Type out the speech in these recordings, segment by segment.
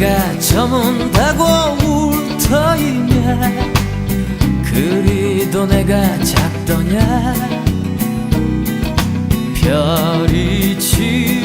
내가 저문다고 울터이냐? 그리도 내가 작더냐? 별이 지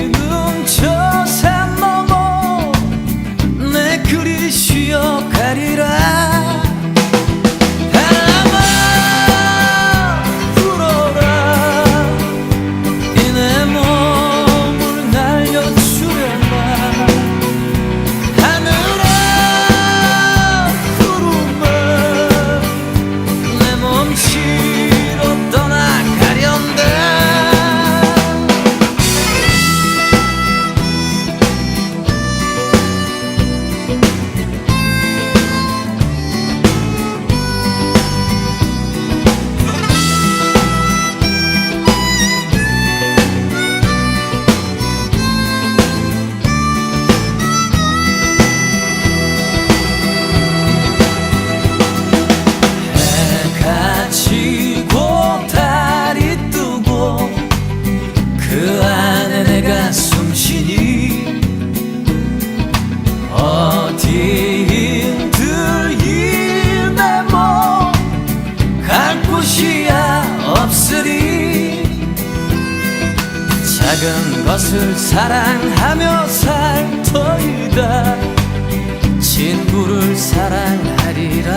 작은 것을 사랑하며 살 터이다. 친구를 사랑하리라